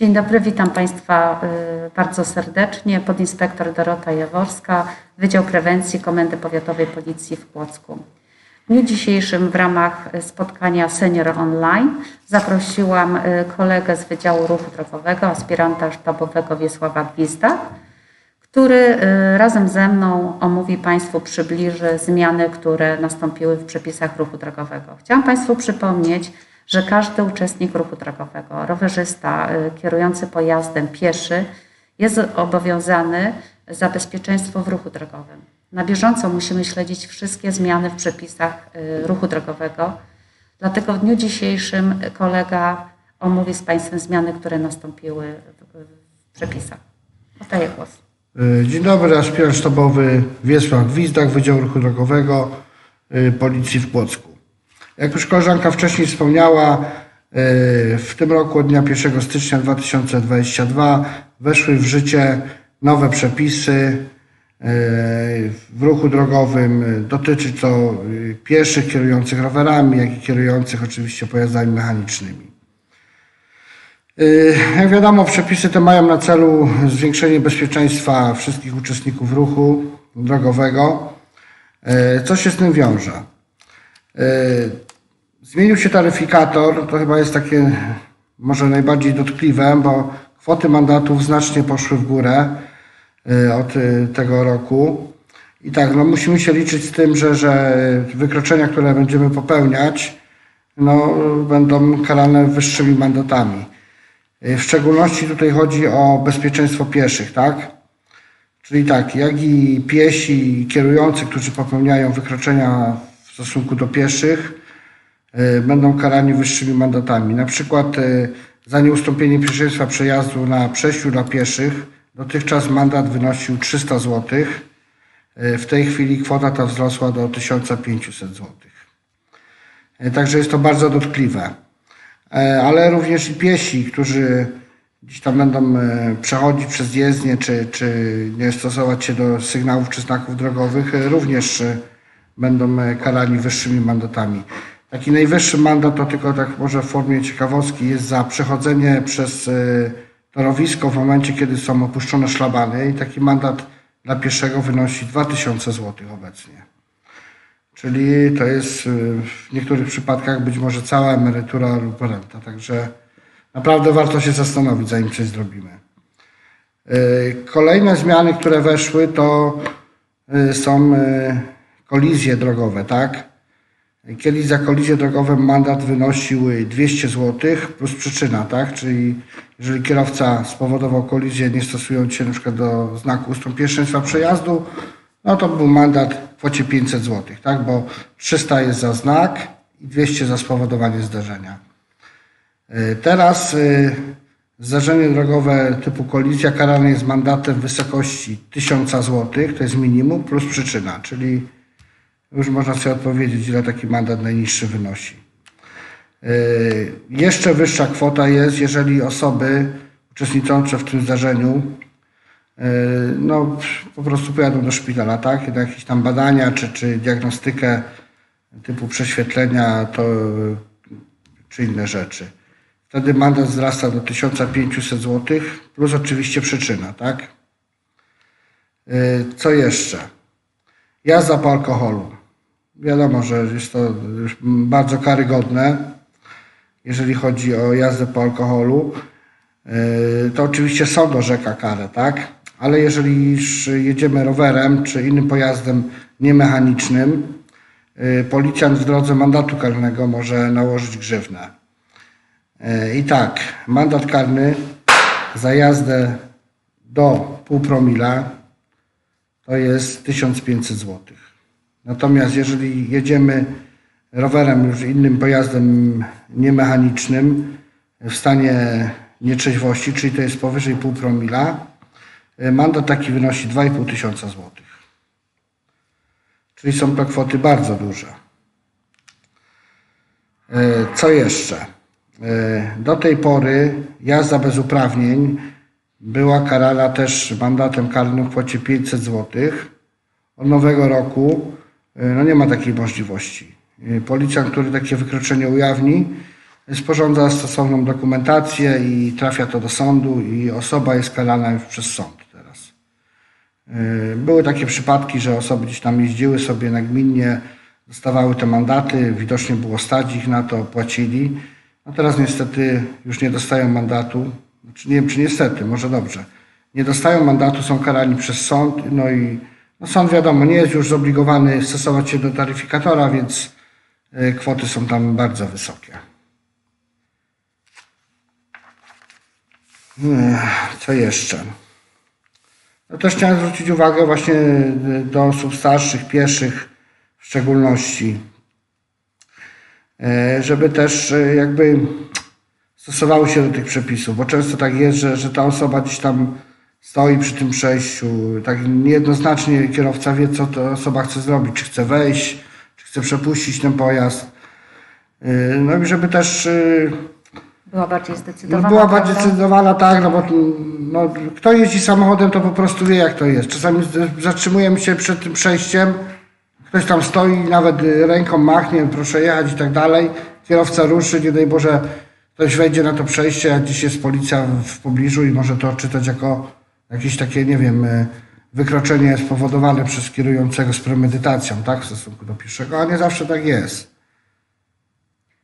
Dzień dobry, witam Państwa y, bardzo serdecznie. Podinspektor Dorota Jaworska, Wydział Prewencji Komendy Powiatowej Policji w Płocku. W dniu dzisiejszym w ramach spotkania Senior Online zaprosiłam y, kolegę z Wydziału Ruchu Drogowego, aspiranta sztabowego Wiesława Gwizda, który y, razem ze mną omówi Państwu, przybliży zmiany, które nastąpiły w przepisach ruchu drogowego. Chciałam Państwu przypomnieć, że każdy uczestnik ruchu drogowego, rowerzysta, y, kierujący pojazdem, pieszy jest obowiązany za bezpieczeństwo w ruchu drogowym. Na bieżąco musimy śledzić wszystkie zmiany w przepisach y, ruchu drogowego. Dlatego w dniu dzisiejszym kolega omówi z Państwem zmiany, które nastąpiły w, przepisach. Oddaję głos. Y, Dzień dobry, aspirant sztabowy Wiesław Gwizdak, Wydział Ruchu Drogowego Policji w Płocku. Jak już koleżanka wcześniej wspomniała, y, w tym roku od dnia 1 stycznia 2022 weszły w życie nowe przepisy y, w ruchu drogowym. Dotyczy to pieszych kierujących rowerami, jak i kierujących oczywiście pojazdami mechanicznymi. Jak wiadomo, przepisy te mają na celu zwiększenie bezpieczeństwa wszystkich uczestników ruchu drogowego. Co się z tym wiąże? Zmienił się taryfikator, to chyba jest takie może najbardziej dotkliwe, bo kwoty mandatów znacznie poszły w górę y, od y, tego roku. I tak, no musimy się liczyć z tym, że, że wykroczenia, które będziemy popełniać, no, będą karane wyższymi mandatami. Y, W szczególności tutaj chodzi o bezpieczeństwo pieszych, tak? Czyli tak, jak i piesi kierujący, którzy popełniają wykroczenia w stosunku do pieszych, będą karani wyższymi mandatami. Na przykład y, za nieustąpienie pierwszeństwa przejazdu na przejściu dla pieszych dotychczas mandat wynosił 300 zł. Y, W tej chwili kwota ta wzrosła do 1500 zł. Także jest to bardzo dotkliwe. E, ale również i piesi, którzy gdzieś tam będą e, przechodzić przez jezdnię, czy, czy nie stosować się do sygnałów czy znaków drogowych, e, również e, będą e, karani wyższymi mandatami. Taki najwyższy mandat to tylko tak może w formie ciekawostki jest za przechodzenie przez e, torowisko w momencie, kiedy są opuszczone szlabany i taki mandat dla pieszego wynosi 2000 zł obecnie. Czyli to jest y, w niektórych przypadkach być może cała emerytura lub renta. Także naprawdę warto się zastanowić, zanim coś zrobimy. Y, Kolejne zmiany, które weszły, to są kolizje drogowe, tak? Kiedyś za kolizje drogowe mandat wynosił y, 200 zł plus przyczyna, tak? Czyli jeżeli kierowca spowodował kolizję nie stosując się przykład do znaku ustąp pierwszeństwa przejazdu, no to był mandat w kwocie 500 zł, tak? Bo 300 jest za znak i 200 za spowodowanie zdarzenia. Y, Teraz y, zdarzenie drogowe typu kolizja karane jest mandatem w wysokości 1000 zł, to jest minimum, plus przyczyna, czyli już można sobie odpowiedzieć, ile taki mandat najniższy wynosi. Y, Jeszcze wyższa kwota jest, jeżeli osoby uczestniczące w tym zdarzeniu y, no, po prostu pojadą do szpitala, tak? Na jakieś tam badania czy, czy diagnostykę typu prześwietlenia to, czy inne rzeczy. Wtedy mandat wzrasta do 1500 zł, plus oczywiście przyczyna, tak? Y, Co jeszcze? Jazda po alkoholu. Wiadomo, że jest to bardzo karygodne, jeżeli chodzi o jazdę po alkoholu. Yy, To oczywiście sąd orzeka karę, tak? Ale jeżeli jedziemy rowerem czy innym pojazdem niemechanicznym, yy, policjant w drodze mandatu karnego może nałożyć grzywnę. Yy, I tak, mandat karny za jazdę do pół promila to jest 1500 zł. Natomiast jeżeli jedziemy rowerem już innym pojazdem niemechanicznym w stanie nietrzeźwości, czyli to jest powyżej pół promila, y, mandat taki wynosi 2,5 tysiąca złotych. Czyli są to kwoty bardzo duże. Y, Co jeszcze? Y, Do tej pory jazda bez uprawnień była karana też mandatem karnym w kwocie 500 zł. Od nowego roku no nie ma takiej możliwości. Y, Policjant, który takie wykroczenie ujawni, sporządza stosowną dokumentację i trafia to do sądu i osoba jest karana już przez sąd teraz. Yy, Były takie przypadki, że osoby gdzieś tam jeździły sobie nagminnie, dostawały te mandaty, widocznie było stać ich na to, płacili. A teraz niestety już nie dostają mandatu. Znaczy, nie wiem, czy niestety, może dobrze. Nie dostają mandatu, są karani przez sąd, no i no sąd wiadomo, nie jest już zobligowany stosować się do taryfikatora, więc y, kwoty są tam bardzo wysokie. Co jeszcze? No też chciałem zwrócić uwagę właśnie y, do osób starszych, pieszych w szczególności, e, żeby też e, jakby stosowały się do tych przepisów, bo często tak jest, że, że ta osoba gdzieś tam stoi przy tym przejściu, tak niejednoznacznie kierowca wie, co ta osoba chce zrobić, czy chce wejść, czy chce przepuścić ten pojazd. E, No i żeby też e, Była bardziej no, zdecydowana. była bardziej prawda? zdecydowana, tak, no bo no, kto jeździ samochodem, to po prostu wie, jak to jest. Czasami zatrzymujemy się przed tym przejściem, ktoś tam stoi i nawet y, ręką machnie, proszę jechać i tak dalej. Kierowca ruszy, nie daj Boże, ktoś wejdzie na to przejście, a gdzieś jest policja w pobliżu i może to odczytać jako jakieś takie, nie wiem, y, wykroczenie spowodowane przez kierującego z premedytacją, tak, w stosunku do pieszego, a nie zawsze tak jest.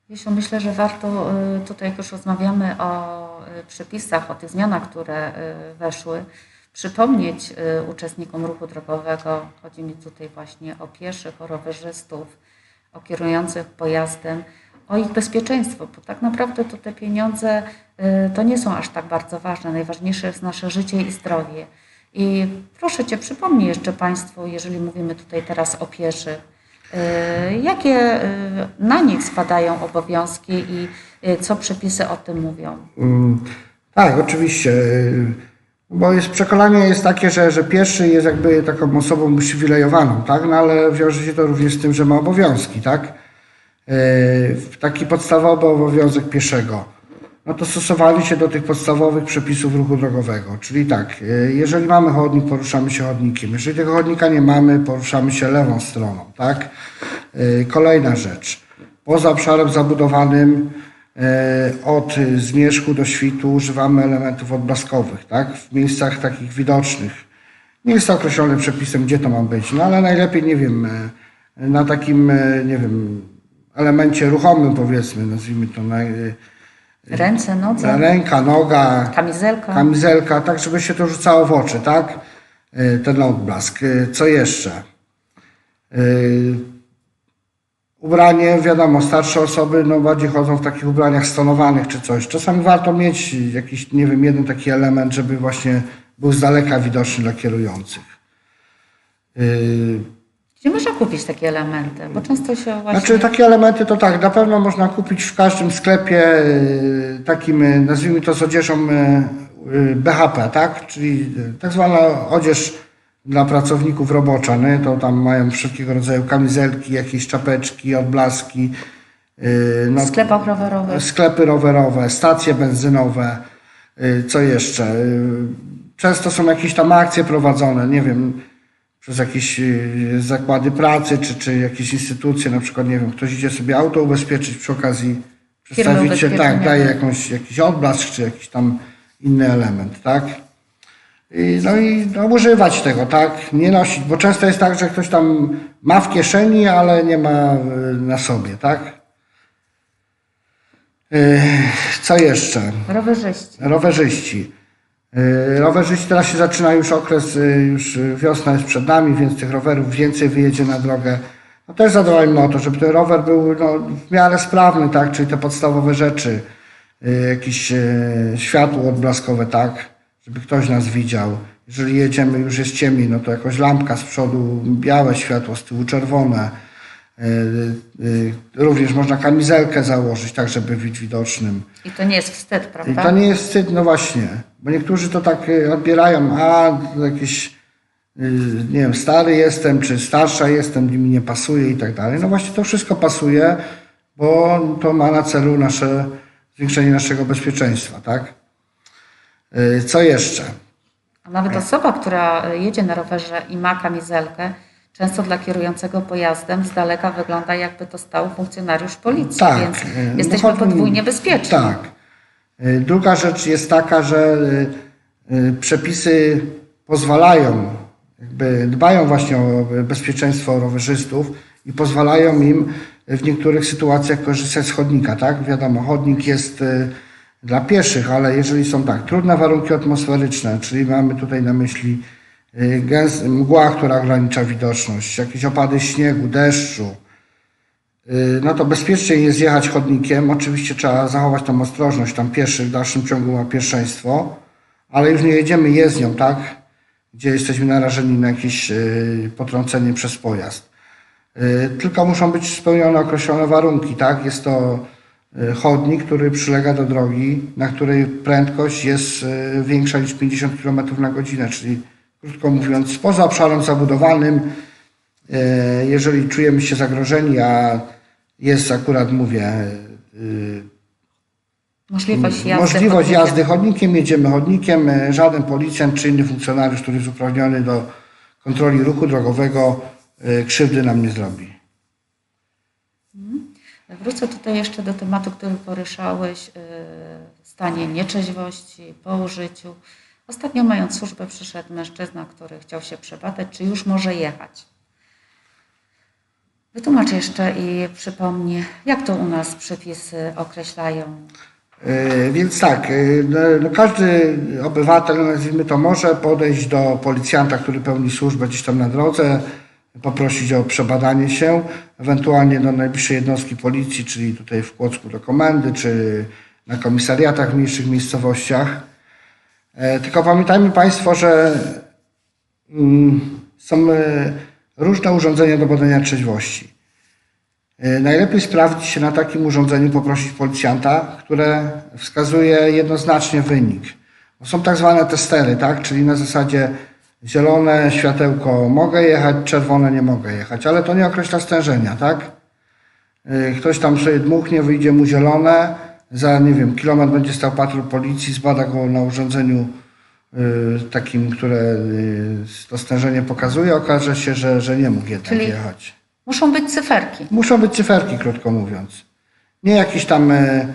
Wiesiu, myślę, że warto y, tutaj, jak już rozmawiamy o y, przepisach, o tych zmianach, które weszły, przypomnieć uczestnikom ruchu drogowego, chodzi mi tutaj właśnie o pieszych, o rowerzystów, o kierujących pojazdem, o ich bezpieczeństwo, bo tak naprawdę to te pieniądze y, to nie są aż tak bardzo ważne. Najważniejsze jest nasze życie i zdrowie. I proszę Cię, przypomnij jeszcze Państwu, jeżeli mówimy tutaj teraz o pieszych, Y, Jakie y, na nich spadają obowiązki i co przepisy o tym mówią? Mm, Tak, oczywiście. Bo jest przekonanie jest takie, że, że pieszy jest jakby taką osobą uprzywilejowaną, tak? No ale wiąże się to również z tym, że ma obowiązki, tak? Taki podstawowy obowiązek pieszego. No to stosowanie się do tych podstawowych przepisów ruchu drogowego. Czyli tak, y, jeżeli mamy chodnik, poruszamy się chodnikiem. Jeżeli tego chodnika nie mamy, poruszamy się lewą stroną, tak? Y, Kolejna rzecz. Poza obszarem zabudowanym e, od zmierzchu do świtu używamy elementów odblaskowych, tak? W miejscach takich widocznych. Nie jest to określone przepisem, gdzie to ma być, no ale najlepiej, nie wiem, e, na takim, e, nie wiem, elemencie ruchomym powiedzmy, nazwijmy to, na, Ręce, nodze, ręka, noga, kamizelka. kamizelka, tak żeby się to rzucało w oczy, tak? E, Ten odblask. E, Co jeszcze? E, Ubranie, wiadomo, starsze osoby no bardziej chodzą w takich ubraniach stonowanych czy coś. Czasami warto mieć jakiś, nie wiem, jeden taki element, żeby właśnie był z daleka widoczny dla kierujących. Gdzie można kupić takie elementy? Bo często się właśnie... Znaczy takie elementy to tak, na pewno można kupić w każdym sklepie y, takim, y, nazwijmy to z odzieżą y, BHP, tak? Czyli tak zwana odzież dla pracowników robocza, nie? To tam mają wszelkiego rodzaju kamizelki, jakieś czapeczki, odblaski. y, w sklepach rowerowych. Sklepy rowerowe, stacje benzynowe, co jeszcze? Często są jakieś tam akcje prowadzone, nie wiem, przez jakieś y, zakłady pracy, czy, czy jakieś instytucje, na przykład, nie wiem, ktoś idzie sobie auto ubezpieczyć przy okazji, przedstawiciel, tak, daje jakąś, jakiś odblask, czy jakiś tam inny element, tak? I, no i no, używać tego, tak? Nie nosić, bo często jest tak, że ktoś tam ma w kieszeni, ale nie ma y, na sobie, tak? Y, Co jeszcze? Rowerzyści. Rowerzyści. Y, Rowerzyści teraz się zaczyna już okres, y, już wiosna jest przed nami, więc tych rowerów więcej wyjedzie na drogę. No też zadbajmy o to, żeby ten rower był no, w miarę sprawny, tak, czyli te podstawowe rzeczy, y, jakieś światło odblaskowe, tak, żeby ktoś nas widział. Jeżeli jedziemy, już jest ciemniej, no to jakoś lampka z przodu, białe światło, z tyłu czerwone. Również można kamizelkę założyć, tak, żeby być widocznym. I to nie jest wstyd, I prawda? to nie jest wstyd, no właśnie, bo niektórzy to tak y, odbierają, a jakiś, y, nie wiem, stary jestem, czy starsza jestem, mi nie pasuje i tak dalej. No właśnie to wszystko pasuje, bo to ma na celu nasze, zwiększenie naszego bezpieczeństwa, tak? Y, Co jeszcze? A nawet osoba, która jedzie na rowerze i ma kamizelkę, często dla kierującego pojazdem z daleka wygląda jakby to stał funkcjonariusz policji, Tak, więc e, no jesteśmy chodzi- podwójnie bezpieczni. Tak. Y, Druga rzecz jest taka, że y, y, przepisy pozwalają, jakby dbają właśnie o bezpieczeństwo rowerzystów i pozwalają im w niektórych sytuacjach korzystać z chodnika, tak? Wiadomo, chodnik jest dla pieszych, ale jeżeli są tak, trudne warunki atmosferyczne, czyli mamy tutaj na myśli gęs, mgła, która ogranicza widoczność, jakieś opady śniegu, deszczu, no to bezpiecznie jest jechać chodnikiem. Oczywiście trzeba zachować tą ostrożność, tam pieszy w dalszym ciągu ma pierwszeństwo, ale już nie jedziemy jezdnią, tak? Gdzie jesteśmy narażeni na jakieś y, potrącenie przez pojazd. Y, Tylko muszą być spełnione określone warunki, tak? Jest to y, chodnik, który przylega do drogi, na której prędkość jest y, większa niż 50 km na godzinę, czyli krótko mówiąc, poza obszarem zabudowanym, jeżeli czujemy się zagrożeni, a jest akurat, mówię, y, Możliwość jazdy. możliwość chodnikiem. jazdy chodnikiem, jedziemy chodnikiem, e, żaden policjant czy inny funkcjonariusz, który jest uprawniony do kontroli ruchu drogowego, e, krzywdy nam nie zrobi. Wrócę tutaj jeszcze do tematu, który poruszałeś, stanie nieczeźwości po użyciu. Ostatnio mając służbę przyszedł mężczyzna, który chciał się przebadać, czy już może jechać. Wytłumacz jeszcze i przypomnij, jak to u nas przepisy określają. E, Więc tak, e, no, no każdy obywatel, nazwijmy to, może podejść do policjanta, który pełni służbę gdzieś tam na drodze, poprosić o przebadanie się, ewentualnie do najbliższej jednostki policji, czyli tutaj w Kłodzku do komendy, czy na komisariatach w mniejszych miejscowościach. E, Tylko pamiętajmy Państwo, że mm, są różne urządzenia do badania trzeźwości. E, Najlepiej sprawdzić się na takim urządzeniu, poprosić policjanta, które wskazuje jednoznacznie wynik. Są tak zwane testery, tak? czyli na zasadzie zielone światełko mogę jechać, czerwone nie mogę jechać, ale to nie określa stężenia, tak? E, Ktoś tam sobie dmuchnie, wyjdzie mu zielone, za nie wiem, kilometr będzie stał patrol policji, zbada go na urządzeniu takim, które y, to stężenie pokazuje, okaże się, że, że nie mógł jednak Czyli- jechać. Muszą być cyferki. Muszą być cyferki, krótko mówiąc. Nie jakieś tam. e,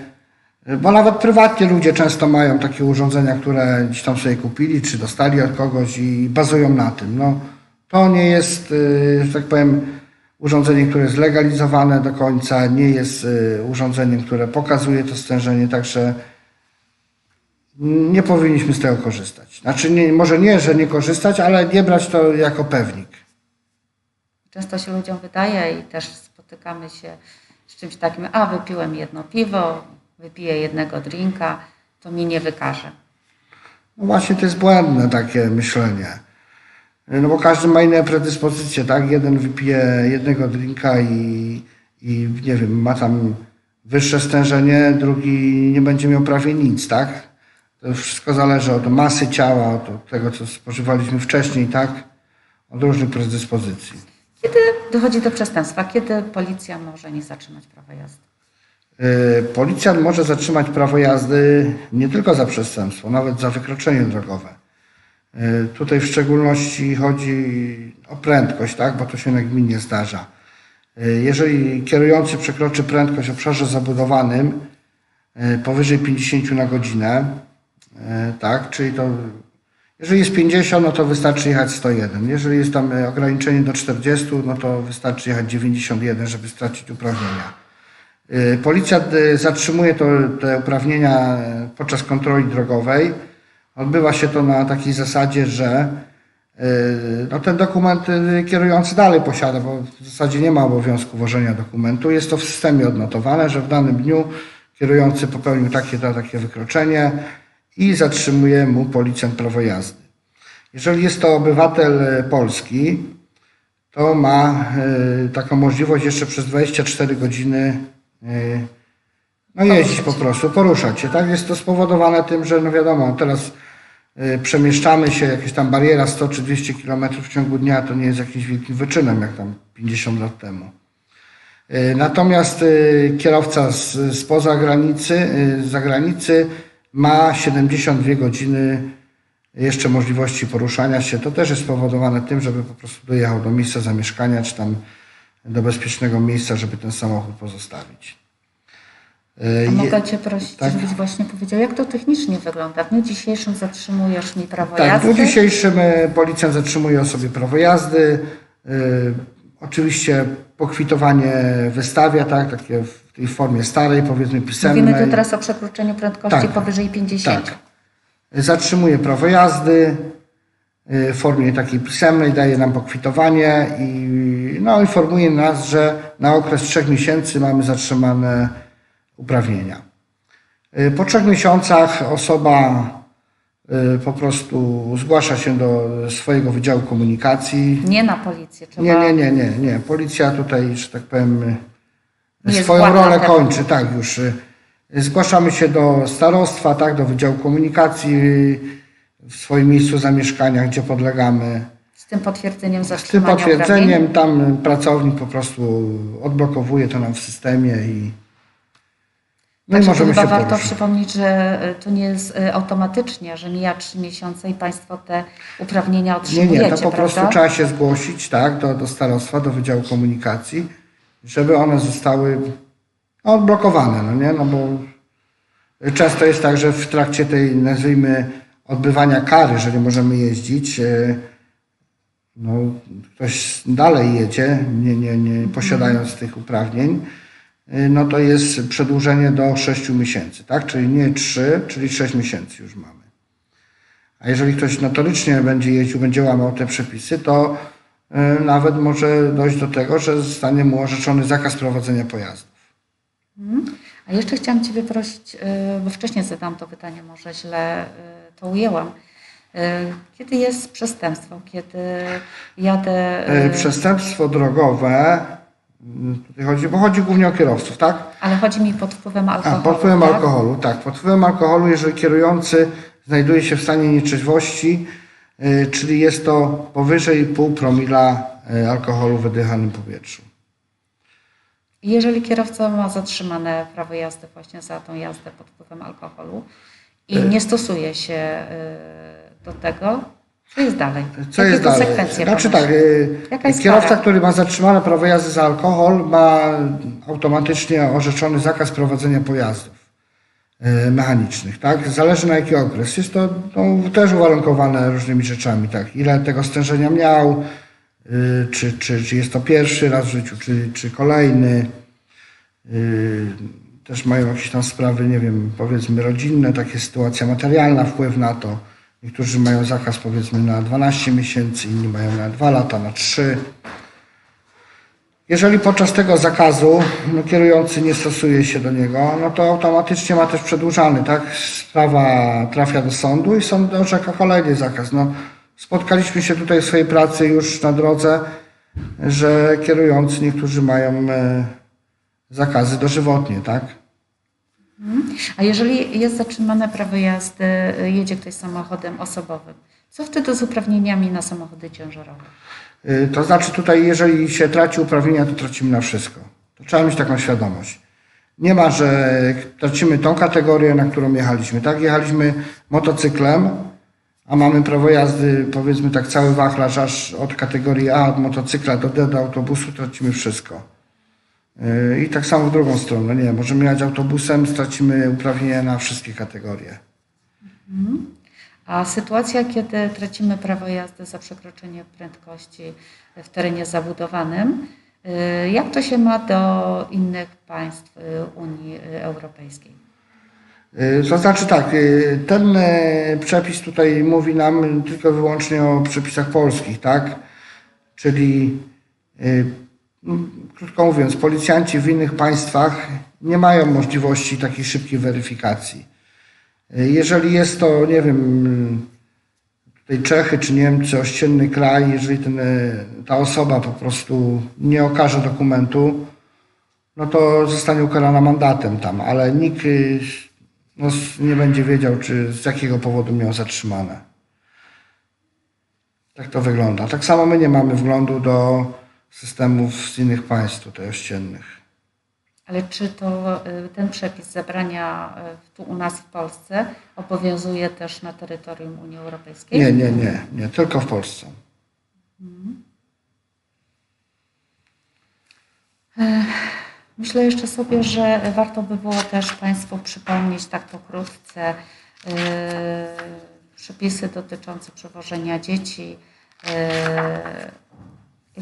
Bo nawet prywatnie ludzie często mają takie urządzenia, które gdzieś tam sobie kupili, czy dostali od kogoś i bazują na tym. No, to nie jest, że tak powiem, urządzenie, które jest zlegalizowane do końca, nie jest urządzeniem, które pokazuje to stężenie, także nie powinniśmy z tego korzystać. Znaczy, nie, może nie, że nie korzystać, ale nie brać to jako pewnik. Często się ludziom wydaje i też spotykamy się z czymś takim, a wypiłem jedno piwo, wypiję jednego drinka, to mi nie wykaże. No właśnie to jest błędne takie myślenie. No bo każdy ma inne predyspozycje, tak? Jeden wypije jednego drinka i, i nie wiem, ma tam wyższe stężenie, drugi nie będzie miał prawie nic, tak? To wszystko zależy od masy ciała, od tego, co spożywaliśmy wcześniej, tak? Od różnych predyspozycji. Kiedy dochodzi do przestępstwa? Kiedy policja może nie zatrzymać prawa jazdy? Yy, Policjant może zatrzymać prawo jazdy nie tylko za przestępstwo, nawet za wykroczenie drogowe. Yy, Tutaj w szczególności chodzi o prędkość, tak? bo to się nagminnie zdarza. Yy, Jeżeli kierujący przekroczy prędkość w obszarze zabudowanym powyżej 50 na godzinę, tak, czyli to jeżeli jest 50, no to wystarczy jechać 101. Jeżeli jest tam yy, ograniczenie do 40, no to wystarczy jechać 91, żeby stracić uprawnienia. Y, Policja zatrzymuje to, te uprawnienia podczas kontroli drogowej. Odbywa się to na takiej zasadzie, że no ten dokument kierujący dalej posiada, bo w zasadzie nie ma obowiązku włożenia dokumentu. Jest to w systemie odnotowane, że w danym dniu kierujący popełnił takie, takie wykroczenie i zatrzymuje mu policjant prawo jazdy. Jeżeli jest to obywatel y, Polski, to ma y, taką możliwość jeszcze przez 24 godziny y, no jeździć po prostu, poruszać się. Tak jest to spowodowane tym, że no wiadomo, teraz przemieszczamy się, jakaś tam bariera 100 czy 200 km w ciągu dnia to nie jest jakimś wielkim wyczynem, jak tam 50 lat temu. Natomiast kierowca z, spoza granicy, z zagranicy ma 72 godziny jeszcze możliwości poruszania się. To też jest spowodowane tym, żeby po prostu dojechał do miejsca zamieszkania, czy tam do bezpiecznego miejsca, żeby ten samochód pozostawić. E, A je- mogę Cię prosić, tak. żebyś właśnie powiedział, jak to technicznie wygląda? W dniu dzisiejszym zatrzymujesz mi prawo Tak, w jazdy. dniu dzisiejszym e, policjant zatrzymuje osobie prawo jazdy. E, Oczywiście pokwitowanie wystawia, tak, takie w formie starej, powiedzmy pisemnej. Mówimy tu teraz o przekroczeniu prędkości Tak. powyżej 50. Tak. Zatrzymuje prawo jazdy y, w formie takiej pisemnej, daje nam pokwitowanie i no, informuje nas, że na okres trzech miesięcy mamy zatrzymane uprawnienia. Y, Po trzech miesiącach osoba y, po prostu zgłasza się do swojego Wydziału Komunikacji. Nie na policję. Trzeba... Nie, nie, nie, nie, nie. Policja tutaj, że tak powiem, Nie swoją rolę kończy, tak już. y, Zgłaszamy się do starostwa, tak, do Wydziału Komunikacji y, w swoim miejscu zamieszkania, gdzie podlegamy. Z tym potwierdzeniem Z tym zatrzymania potwierdzeniem tam pracownik po prostu odblokowuje to nam w systemie i no i Także możemy chyba się warto poruszyć. przypomnieć, że y, to nie jest automatycznie, że mija 3 miesiące i Państwo te uprawnienia Nie, otrzymujecie, nie, to po prostu prawda? trzeba się zgłosić, tak, do, do starostwa, do Wydziału Komunikacji, żeby one zostały odblokowane, no nie, no bo często jest tak, że w trakcie tej, nazwijmy, odbywania kary, że nie możemy jeździć, e, no, ktoś dalej jedzie, nie, nie, nie posiadając tych uprawnień, e, no to jest przedłużenie do 6 miesięcy, tak, czyli nie 3, czyli 6 miesięcy już mamy. A jeżeli ktoś notorycznie będzie jeździł, będzie łamał te przepisy, to nawet może dojść do tego, że zostanie mu orzeczony zakaz prowadzenia pojazdów. A jeszcze chciałam Ciebie prosić, y, bo wcześniej zadałam to pytanie, może źle y, to ujęłam. Kiedy jest przestępstwo? Kiedy jadę... Przestępstwo drogowe, y, tutaj chodzi, bo chodzi głównie o kierowców, tak? Ale chodzi mi pod wpływem A, alkoholu. pod wpływem tak? alkoholu, tak. Pod wpływem alkoholu, jeżeli kierujący znajduje się w stanie nietrzeźwości, y, czyli jest to powyżej pół promila y, alkoholu w wydychanym powietrzu. Jeżeli kierowca ma zatrzymane prawo jazdy właśnie za tą jazdę pod wpływem alkoholu i E. nie stosuje się do tego, co jest dalej? Co Jakie jest dalej? Znaczy tak, kierowca, który ma zatrzymane prawo jazdy za alkohol, ma automatycznie orzeczony zakaz prowadzenia pojazdów mechanicznych, tak? Zależy na jaki okres. Jest to no, też uwarunkowane różnymi rzeczami, tak? Ile tego stężenia miał, y, czy, czy, czy jest to pierwszy raz w życiu, czy, czy kolejny. Y, Też mają jakieś tam sprawy, nie wiem, powiedzmy rodzinne, takie sytuacja materialna, wpływ na to. Niektórzy mają zakaz powiedzmy na 12 miesięcy, inni mają na 2 lata, na 3. Jeżeli podczas tego zakazu no, kierujący nie stosuje się do niego, no to automatycznie ma też przedłużany, tak? Sprawa trafia do sądu i sąd orzeka kolejny zakaz. No, spotkaliśmy się tutaj w swojej pracy już na drodze, że kierujący niektórzy mają e, zakazy dożywotnie, tak? A jeżeli jest zatrzymane prawo jazdy, jedzie ktoś samochodem osobowym, co wtedy z uprawnieniami na samochody ciężarowe? Y, To znaczy tutaj, jeżeli się traci uprawnienia, to tracimy na wszystko. To trzeba mieć taką świadomość. Nie ma, że tracimy tą kategorię, na którą jechaliśmy. Tak, jechaliśmy motocyklem, a mamy prawo jazdy, powiedzmy tak, cały wachlarz aż od kategorii A, od motocykla do D, do autobusu, tracimy wszystko. Y, I tak samo w drugą stronę. Nie, możemy jechać autobusem, stracimy uprawnienia na wszystkie kategorie. A sytuacja, kiedy tracimy prawo jazdy za przekroczenie prędkości w terenie zabudowanym, y, jak to się ma do innych państw y, Unii y, Europejskiej? Y, To znaczy tak, y, ten y, przepis tutaj mówi nam tylko wyłącznie o przepisach polskich, tak? Czyli y, krótko mówiąc, policjanci w innych państwach nie mają możliwości takiej szybkiej weryfikacji. Jeżeli jest to, nie wiem, tutaj Czechy czy Niemcy, ościenny kraj, jeżeli ten, y, ta osoba po prostu nie okaże dokumentu, no to zostanie ukarana mandatem tam, ale nikt y, no, nie będzie wiedział, czy z jakiego powodu miał zatrzymane. Tak to wygląda. Tak samo my nie mamy wglądu do systemów z innych państw tutaj ościennych. Ale czy to y, ten przepis zabrania y, tu u nas w Polsce obowiązuje też na terytorium Unii Europejskiej? Nie, nie, nie, nie, tylko w Polsce. Myślę jeszcze sobie, że warto by było też Państwu przypomnieć tak pokrótce yy, przepisy dotyczące przewożenia dzieci.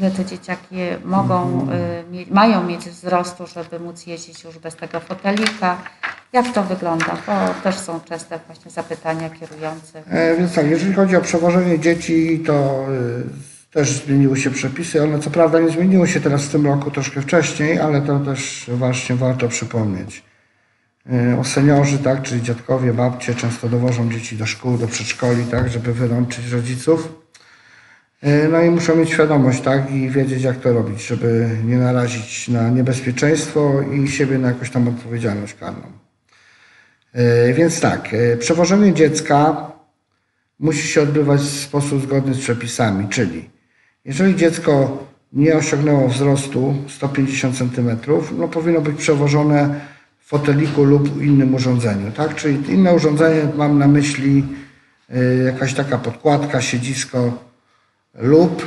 Ile te dzieciaki mogą, yy, mie- mają mieć wzrostu, żeby móc jeździć już bez tego fotelika. Jak to wygląda? Bo też są częste właśnie zapytania kierujących. E, Więc tak, jeżeli chodzi o przewożenie dzieci, to y, też zmieniły się przepisy. One co prawda nie zmieniły się teraz w tym roku, troszkę wcześniej, ale to też właśnie warto przypomnieć. Y, O seniorzy, tak, czyli dziadkowie, babcie często dowożą dzieci do szkół, do przedszkoli, tak, żeby wyrączyć rodziców. Y, No i muszą mieć świadomość, tak, i wiedzieć jak to robić, żeby nie narazić na niebezpieczeństwo i siebie na jakąś tam odpowiedzialność karną. Y, Więc tak, y, przewożenie dziecka musi się odbywać w sposób zgodny z przepisami, czyli jeżeli dziecko nie osiągnęło wzrostu 150 cm, no powinno być przewożone w foteliku lub innym urządzeniu, tak? Czyli inne urządzenie mam na myśli jakaś taka podkładka, siedzisko lub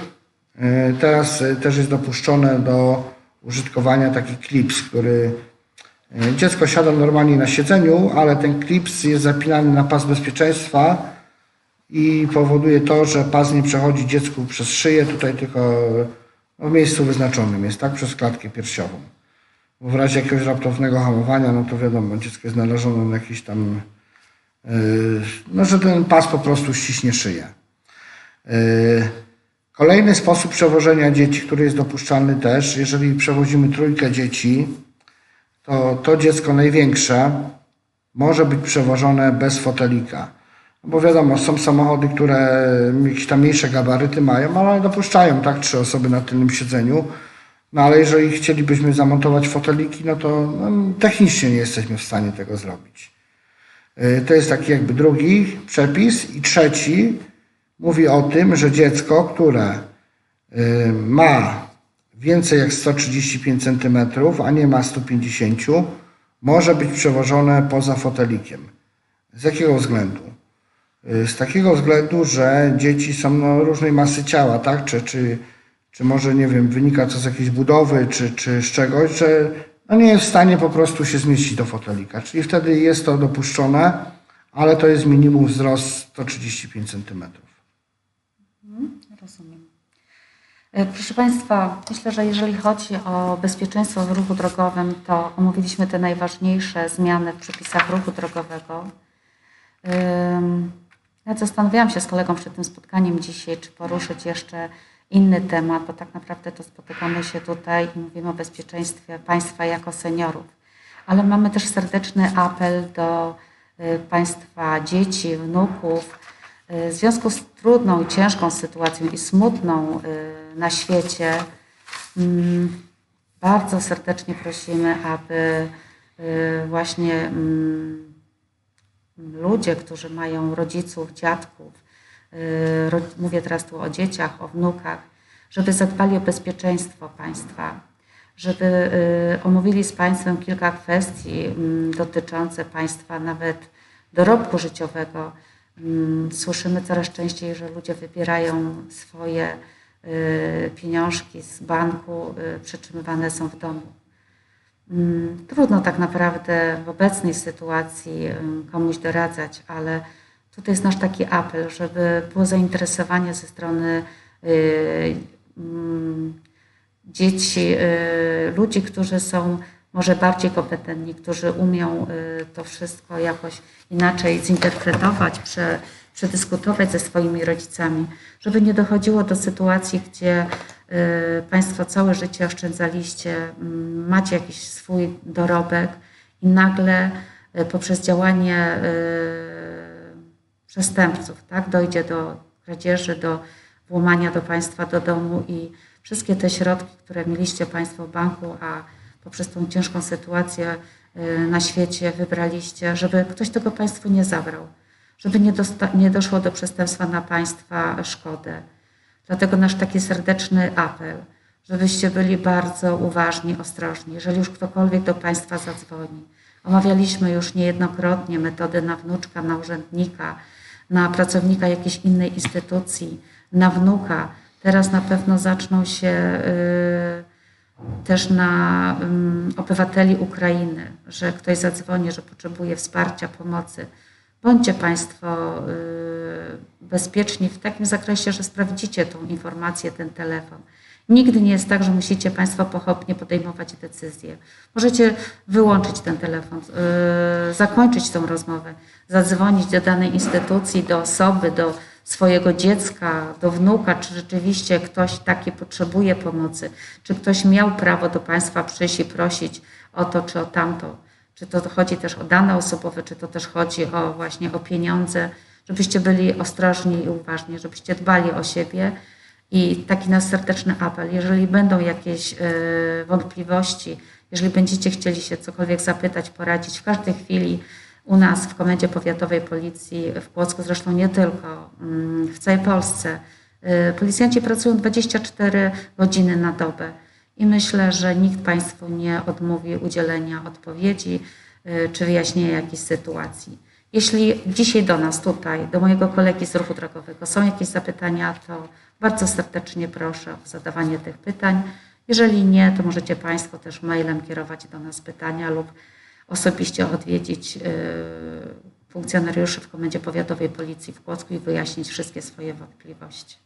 y, teraz y, też jest dopuszczone do użytkowania taki klips, który y, dziecko siada normalnie na siedzeniu, ale ten klips jest zapinany na pas bezpieczeństwa i powoduje to, że pas nie przechodzi dziecku przez szyję, tutaj tylko w miejscu wyznaczonym jest, tak, przez klatkę piersiową. Bo w razie jakiegoś raptownego hamowania, no to wiadomo, dziecko jest narażone na jakiś tam, no że ten pas po prostu ściśnie szyję. Kolejny sposób przewożenia dzieci, który jest dopuszczalny też, jeżeli przewozimy trójkę dzieci, to to dziecko największe może być przewożone bez fotelika. No Bo wiadomo, są samochody, które jakieś tam mniejsze gabaryty mają, ale dopuszczają tak trzy osoby na tylnym siedzeniu. No ale jeżeli chcielibyśmy zamontować foteliki, no to no, technicznie nie jesteśmy w stanie tego zrobić. Y, To jest taki jakby drugi przepis. I trzeci mówi o tym, że dziecko, które y, ma więcej jak 135 cm, a nie ma 150, może być przewożone poza fotelikiem. Z jakiego względu? Y, Z takiego względu, że dzieci są no, różnej masy ciała, tak? Czy, czy, czy może, nie wiem, wynika to z jakiejś budowy, czy, czy z czegoś, że no, nie jest w stanie po prostu się zmieścić do fotelika. Czyli wtedy jest to dopuszczone, ale to jest minimum wzrost 135 cm. Rozumiem. E, Proszę Państwa, myślę, że jeżeli chodzi o bezpieczeństwo w ruchu drogowym, to omówiliśmy te najważniejsze zmiany w przepisach ruchu drogowego. Ja zastanawiałam się z kolegą przed tym spotkaniem dzisiaj, czy poruszyć jeszcze inny temat, bo tak naprawdę to spotykamy się tutaj i mówimy o bezpieczeństwie państwa jako seniorów. Ale mamy też serdeczny apel do y, Państwa dzieci, wnuków, w związku z trudną i ciężką sytuacją i smutną y, na świecie, mm, bardzo serdecznie prosimy, aby y, właśnie mm, ludzie, którzy mają rodziców, dziadków, mówię teraz tu o dzieciach, o wnukach, żeby zadbali o bezpieczeństwo państwa, żeby omówili z państwem kilka kwestii mm, dotyczących państwa nawet dorobku życiowego. Mm, Słyszymy coraz częściej, że ludzie wybierają swoje y, pieniążki z banku, y, przetrzymywane są w domu. Mm, Trudno tak naprawdę w obecnej sytuacji ym, komuś doradzać, ale tutaj jest nasz taki apel, żeby było zainteresowanie ze strony y, mm, dzieci, y, ludzi, którzy są może bardziej kompetentni, którzy umią y, to wszystko jakoś inaczej zinterpretować, prze, przedyskutować ze swoimi rodzicami, żeby nie dochodziło do sytuacji, gdzie y, Państwo całe życie oszczędzaliście, mm, macie jakiś swój dorobek i nagle y, poprzez działanie przestępców tak, dojdzie do kradzieży, do włamania do Państwa do domu i wszystkie te środki, które mieliście Państwo w banku, a poprzez tą ciężką sytuację y, na świecie wybraliście, żeby ktoś tego Państwu nie zabrał, żeby nie, nie doszło do przestępstwa na Państwa szkodę. Dlatego nasz taki serdeczny apel, żebyście byli bardzo uważni, ostrożni. Jeżeli już ktokolwiek do Państwa zadzwoni, omawialiśmy już niejednokrotnie metody na wnuczka, na urzędnika, na pracownika jakiejś innej instytucji, na wnuka. Teraz na pewno zaczną się y, też na ym, obywateli Ukrainy, że ktoś zadzwoni, że potrzebuje wsparcia, pomocy. Bądźcie Państwo y, bezpieczni w takim zakresie, że sprawdzicie tą informację, ten telefon. Nigdy nie jest tak, że musicie Państwo pochopnie podejmować decyzje. Możecie wyłączyć ten telefon, y, zakończyć tą rozmowę, zadzwonić do danej instytucji, do osoby, do swojego dziecka, do wnuka, czy rzeczywiście ktoś taki potrzebuje pomocy, czy ktoś miał prawo do Państwa przyjść i prosić o to czy o tamto. Czy to chodzi też o dane osobowe, czy to też chodzi o właśnie o pieniądze, żebyście byli ostrożni i uważni, żebyście dbali o siebie. I taki nasz serdeczny apel, jeżeli będą jakieś y, wątpliwości, jeżeli będziecie chcieli się cokolwiek zapytać, poradzić, w każdej chwili u nas w Komendzie Powiatowej Policji w Płocku, zresztą nie tylko, mm, w całej Polsce, y, policjanci pracują 24 godziny na dobę. I myślę, że nikt Państwu nie odmówi udzielenia odpowiedzi y, czy wyjaśnienia jakiejś sytuacji. Jeśli dzisiaj do nas tutaj, do mojego kolegi z ruchu drogowego są jakieś zapytania, to bardzo serdecznie proszę o zadawanie tych pytań. Jeżeli nie, to możecie Państwo też mailem kierować do nas pytania lub osobiście odwiedzić y, funkcjonariuszy w Komendzie Powiatowej Policji w Płocku i wyjaśnić wszystkie swoje wątpliwości.